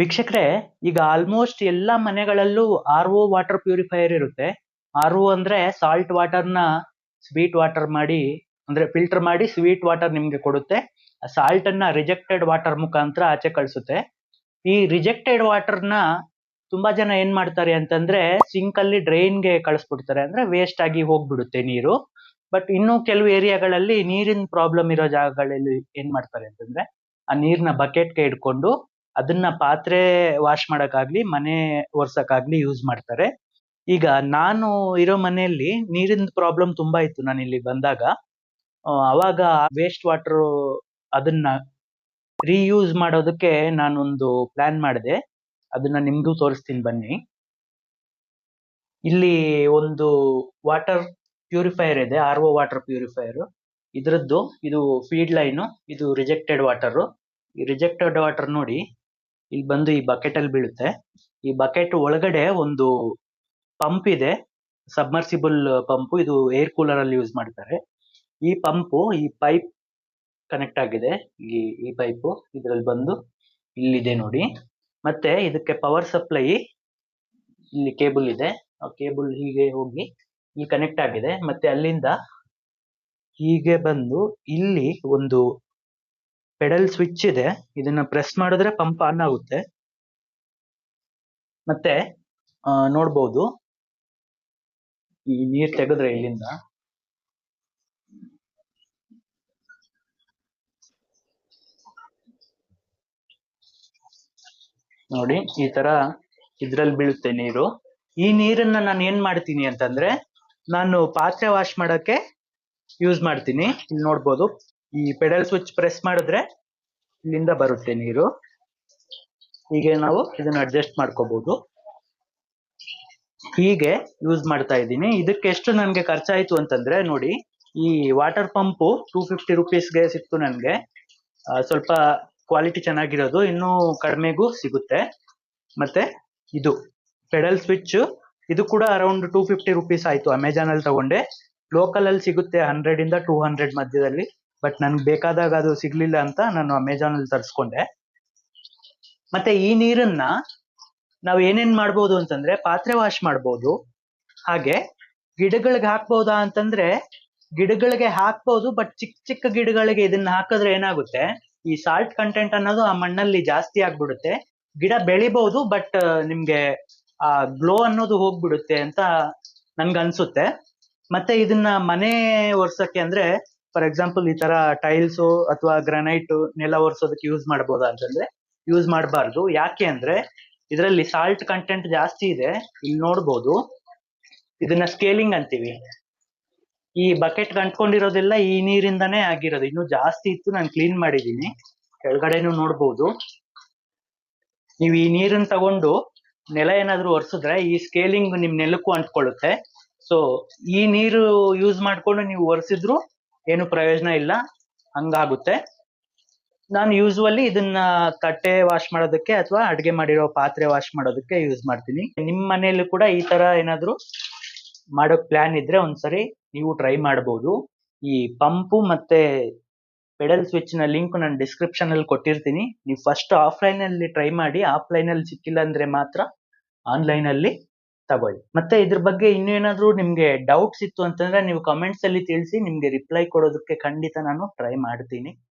ವೀಕ್ಷಕರೇ, ಈಗ ಆಲ್ಮೋಸ್ಟ್ ಎಲ್ಲಾ ಮನೆಗಳಲ್ಲೂ ಆರ್ ಒ ವಾಟರ್ ಪ್ಯೂರಿಫೈಯರ್ ಇರುತ್ತೆ. ಆರ್ ಒ ಅಂದ್ರೆ ಸಾಲ್ಟ್ ವಾಟರ್ನ ಸ್ವೀಟ್ ವಾಟರ್ ಮಾಡಿ, ಅಂದ್ರೆ ಫಿಲ್ಟರ್ ಮಾಡಿ ಸ್ವೀಟ್ ವಾಟರ್ ನಿಮ್ಗೆ ಕೊಡುತ್ತೆ. ಸಾಲ್ಟ್ ಅನ್ನ ರಿಜೆಕ್ಟೆಡ್ ವಾಟರ್ ಮುಖಾಂತರ ಆಚೆ ಕಳಿಸುತ್ತೆ. ಈ ರಿಜೆಕ್ಟೆಡ್ ವಾಟರ್ನ ತುಂಬಾ ಜನ ಏನ್ ಮಾಡ್ತಾರೆ ಅಂತಂದ್ರೆ ಸಿಂಕ್ ಅಲ್ಲಿ ಡ್ರೈನ್ಗೆ ಕಳಿಸ್ಬಿಡ್ತಾರೆ. ಅಂದ್ರೆ ವೇಸ್ಟ್ ಆಗಿ ಹೋಗ್ಬಿಡುತ್ತೆ ನೀರು. ಬಟ್ ಇನ್ನು ಕೆಲವು ಏರಿಯಾಗಳಲ್ಲಿ ನೀರಿನ ಪ್ರಾಬ್ಲಮ್ ಇರೋ ಜಾಗಗಳಲ್ಲಿ ಏನ್ ಮಾಡ್ತಾರೆ ಅಂತಂದ್ರೆ ಆ ನೀರ್ನ ಬಕೆಟ್ಗೆ ಇಟ್ಕೊಂಡು ಅದನ್ನ ಪಾತ್ರೆ ವಾಶ್ ಮಾಡೋಕ್ಕಾಗ್ಲಿ, ಮನೆ ಒರ್ಸಕ್ಕಾಗ್ಲಿ ಯೂಸ್ ಮಾಡ್ತಾರೆ. ಈಗ ನಾನು ಇರೋ ಮನೆಯಲ್ಲಿ ನೀರಿನ ಪ್ರಾಬ್ಲಮ್ ತುಂಬಾ ಇತ್ತು ನಾನು ಇಲ್ಲಿ ಬಂದಾಗ. ಅವಾಗ ವೇಸ್ಟ್ ವಾಟರ್ ಅದನ್ನ ರೀಯೂಸ್ ಮಾಡೋದಕ್ಕೆ ನಾನೊಂದು ಪ್ಲಾನ್ ಮಾಡಿದೆ. ಅದನ್ನ ನಿಮ್ಗೂ ತೋರಿಸ್ತೀನಿ ಬನ್ನಿ. ಇಲ್ಲಿ ಒಂದು ವಾಟರ್ ಪ್ಯೂರಿಫೈಯರ್ ಇದೆ ಆರ್ ಒ ವಾಟರ್ ಪ್ಯೂರಿಫೈಯರ್ ಇದರದ್ದು ಇದು ಫೀಡ್ ಲೈನ್ ಇದು ರಿಜೆಕ್ಟೆಡ್ ವಾಟರ್ ಈ ರಿಜೆಕ್ಟೆಡ್ ವಾಟರ್ ನೋಡಿ ಇಲ್ಲಿ ಬಂದು ಈ ಬಕೆಟ್ ಅಲ್ಲಿ ಬೀಳುತ್ತೆ. ಈ ಬಕೆಟ್ ಒಳಗಡೆ ಒಂದು ಪಂಪ್ ಇದೆ. ಸಬ್ಮರ್ಸಿಬಲ್ ಪಂಪ್ ಇದು ಏರ್ ಕೂಲರ್ ಅಲ್ಲಿ ಯೂಸ್ ಮಾಡ್ತಾರೆ. ಈ ಪಂಪ್ ಈ ಪೈಪ್ ಕನೆಕ್ಟ್ ಆಗಿದೆ. ಈ ಈ ಪೈಪ್ ಇದ್ರಲ್ಲಿ ಬಂದು ಇಲ್ಲಿದೆ ನೋಡಿ. ಮತ್ತೆ ಇದಕ್ಕೆ ಪವರ್ ಸಪ್ಲೈ ಇಲ್ಲಿ ಕೇಬಲ್ ಇದೆ. ಆ ಕೇಬಲ್ ಹೀಗೆ ಹೋಗಿ ಇಲ್ಲಿ ಕನೆಕ್ಟ್ ಆಗಿದೆ. ಮತ್ತೆ ಅಲ್ಲಿಂದ ಹೀಗೆ ಬಂದು ಇಲ್ಲಿ ಒಂದು ಪೆಡಲ್ ಸ್ವಿಚ್ ಇದೆ. ಇದನ್ನ ಪ್ರೆಸ್ ಮಾಡಿದ್ರೆ ಪಂಪ್ ಆನ್ ಆಗುತ್ತೆ. ಮತ್ತೆ ನೋಡ್ಬೋದು. ಈ ನೀರ್ ತೆಗೆದ್ರೆ ಇಲ್ಲಿಂದ. ನೋಡಿ, ಈ ತರ ಇದ್ರಲ್ಲಿ ಬೀಳುತ್ತೆ ನೀರು. ಈ ನೀರನ್ನ ನಾನು ಏನ್ ಮಾಡ್ತೀನಿ ಅಂತಂದ್ರೆ, ನಾನು ಪಾತ್ರೆ ವಾಶ್ ಮಾಡಕ್ಕೆ ಯೂಸ್ ಮಾಡ್ತೀನಿ. ಇಲ್ಲಿ ನೋಡ್ಬೋದು. ಈ ಪೆಡಲ್ ಸ್ವಿಚ್ ಪ್ರೆಸ್ ಮಾಡಿದ್ರೆ ಇಲ್ಲಿಂದ ಬರುತ್ತೆ ನೀರು. ಹೀಗೆ ನಾವು ಇದನ್ನ ಅಡ್ಜಸ್ಟ್ ಮಾಡ್ಕೋಬಹುದು ಹೀಗೆ ಯೂಸ್ ಮಾಡ್ತಾ ಇದ್ದೀನಿ. ಇದಕ್ಕೆ ಎಷ್ಟು ನನ್ಗೆ ಖರ್ಚಾಯ್ತು ಅಂತಂದ್ರೆ ನೋಡಿ, ಈ ವಾಟರ್ ಪಂಪು ಟೂ ಫಿಫ್ಟಿ ರುಪೀಸ್ಗೆ ಸಿಕ್ತು ನನಗೆ. ಸ್ವಲ್ಪ ಕ್ವಾಲಿಟಿ ಚೆನ್ನಾಗಿರೋದು, ಇನ್ನೂ ಕಡಿಮೆಗೂ ಸಿಗುತ್ತೆ. ಮತ್ತೆ ಇದು ಪೆಡಲ್ ಸ್ವಿಚ್, ಇದು ಕೂಡ ಅರೌಂಡ್ ಟೂ ಫಿಫ್ಟಿ ರುಪೀಸ್ ಆಯ್ತು ಅಮೆಜಾನ್ ಅಲ್ಲಿ ತಗೊಂಡೆ. ಲೋಕಲ್ ಅಲ್ಲಿ ಸಿಗುತ್ತೆ ಹಂಡ್ರೆಡ್ ಇಂದ ಟೂ ಹಂಡ್ರೆಡ್ ಮಧ್ಯದಲ್ಲಿ. ಬಟ್ ನನ್ಗೆ ಬೇಕಾದಾಗ ಅದು ಸಿಗ್ಲಿಲ್ಲ ಅಂತ ನಾನು ಅಮೆಜಾನ್ ಅಲ್ಲಿ ತರಿಸ್ಕೊಂಡೆ. ಮತ್ತೆ ಈ ನೀರನ್ನ ನಾವು ಏನೇನ್ ಮಾಡ್ಬೋದು ಅಂತಂದ್ರೆ ಪಾತ್ರೆ ವಾಶ್ ಮಾಡ್ಬೋದು. ಹಾಗೆ ಗಿಡಗಳಿಗೆ ಹಾಕ್ಬೋದಾ ಅಂತಂದ್ರೆ ಗಿಡಗಳಿಗೆ ಹಾಕ್ಬೋದು ಬಟ್ ಚಿಕ್ಕ ಚಿಕ್ಕ ಗಿಡಗಳಿಗೆ ಇದನ್ನ ಹಾಕಿದ್ರೆ ಏನಾಗುತ್ತೆ? ಈ ಸಾಲ್ಟ್ ಕಂಟೆಂಟ್ ಅನ್ನೋದು ಆ ಮಣ್ಣಲ್ಲಿ ಜಾಸ್ತಿ ಆಗ್ಬಿಡುತ್ತೆ. ಗಿಡ ಬೆಳಿಬಹುದು ಬಟ್ ನಿಮ್ಗೆ, ಆ ಗ್ಲೋ ಅನ್ನೋದು ಹೋಗ್ಬಿಡುತ್ತೆ ಅಂತ ನನ್ಗನ್ಸುತ್ತೆ. ಮತ್ತೆ ಇದನ್ನ ಮನೆ ಒರ್ಸಕ್ಕೆ ಅಂದ್ರೆ ಫಾರ್ ಎಕ್ಸಾಂಪಲ್ ಈ ತರ ಟೈಲ್ಸ್ ಅಥವಾ ಗ್ರಾನೈಟ್ ನೆಲ ಒರೆಸೋದಕ್ಕೆ ಯೂಸ್ ಮಾಡ್ಬೋದಾ ಅಂತಂದ್ರೆ ಯೂಸ್ ಮಾಡಬಾರ್ದು. ಯಾಕೆ ಅಂದ್ರೆ, ಇದರಲ್ಲಿ ಸಾಲ್ಟ್ ಕಂಟೆಂಟ್ ಜಾಸ್ತಿ ಇದೆ. ಇಲ್ಲಿ ನೋಡಬಹುದು ಇದನ್ನ ಸ್ಕೇಲಿಂಗ್ ಅಂತೀವಿ. ಈ ಬಕೆಟ್ ಅಂಟ್ಕೊಂಡಿರೋದೆಲ್ಲ ಈ ನೀರಿಂದಾನೇ ಆಗಿರೋದು. ಇನ್ನು ಜಾಸ್ತಿ ಇತ್ತು, ನಾನು ಕ್ಲೀನ್ ಮಾಡಿದೀನಿ. ಕೆಳಗಡೆನೂ ನೋಡಬಹುದು ನೀವು ಈ ನೀರನ್ನ ತಗೊಂಡು ನೆಲ ಏನಾದ್ರು ಒರೆಸಿದ್ರೆ ಈ ಸ್ಕೇಲಿಂಗ್ ನಿಮ್ ನೆಲಕ್ಕೂ ಅಂಟ್ಕೊಳ್ಳುತ್ತೆ. ಸೊ ಈ ನೀರು ಯೂಸ್ ಮಾಡ್ಕೊಂಡು ನೀವು ಒರೆಸಿದ್ರು ಏನು ಪ್ರಯೋಜನ ಇಲ್ಲ. ಹಂಗಾಗುತ್ತೆ. ನಾನು ಯೂಸ್ವಲಿ ಇದನ್ನ ತಟ್ಟೆ ವಾಶ್ ಮಾಡೋದಕ್ಕೆ ಅಥವಾ ಅಡುಗೆ ಮಾಡಿರೋ ಪಾತ್ರೆ ವಾಶ್ ಮಾಡೋದಕ್ಕೆ ಯೂಸ್ ಮಾಡ್ತೀನಿ. ನಿಮ್ಮ ಮನೆಯಲ್ಲೂ ಕೂಡ ಈ ತರ ಏನಾದ್ರು ಮಾಡೋಕ್ ಪ್ಲಾನ್ ಇದ್ರೆ ಒಂದ್ಸರಿ ನೀವು ಟ್ರೈ ಮಾಡಬಹುದು ಈ ಪಂಪು ಮತ್ತೆ ಪೆಡಲ್ ಸ್ವಿಚ್ನ ಲಿಂಕ್ ನಾನು ಡಿಸ್ಕ್ರಿಪ್ಷನ್ ಅಲ್ಲಿ ಕೊಟ್ಟಿರ್ತೀನಿ. ನೀವು ಫಸ್ಟ್ ಆಫ್ಲೈನ್ ಅಲ್ಲಿ ಟ್ರೈ ಮಾಡಿ ಆಫ್ಲೈನ್ ಅಲ್ಲಿ ಸಿಕ್ಕಿಲ್ಲ ಅಂದ್ರೆ ಮಾತ್ರ ಆನ್ಲೈನ್ ಅಲ್ಲಿ ತಗೊಳ್ಳಿ. ಮತ್ತೆ ಇದ್ರ ಬಗ್ಗೆ ಇನ್ನೂ ಏನಾದ್ರೂ ನಿಮ್ಗೆ ಡೌಟ್ಸ್ ಇತ್ತು ಅಂತಂದ್ರೆ ನೀವು ಕಾಮೆಂಟ್ಸ್ ಅಲ್ಲಿ ತಿಳಿಸಿ, ನಿಮ್ಗೆ ರಿಪ್ಲೈ ಕೊಡೋದಕ್ಕೆ ಖಂಡಿತ ನಾನು ಟ್ರೈ ಮಾಡ್ತೀನಿ.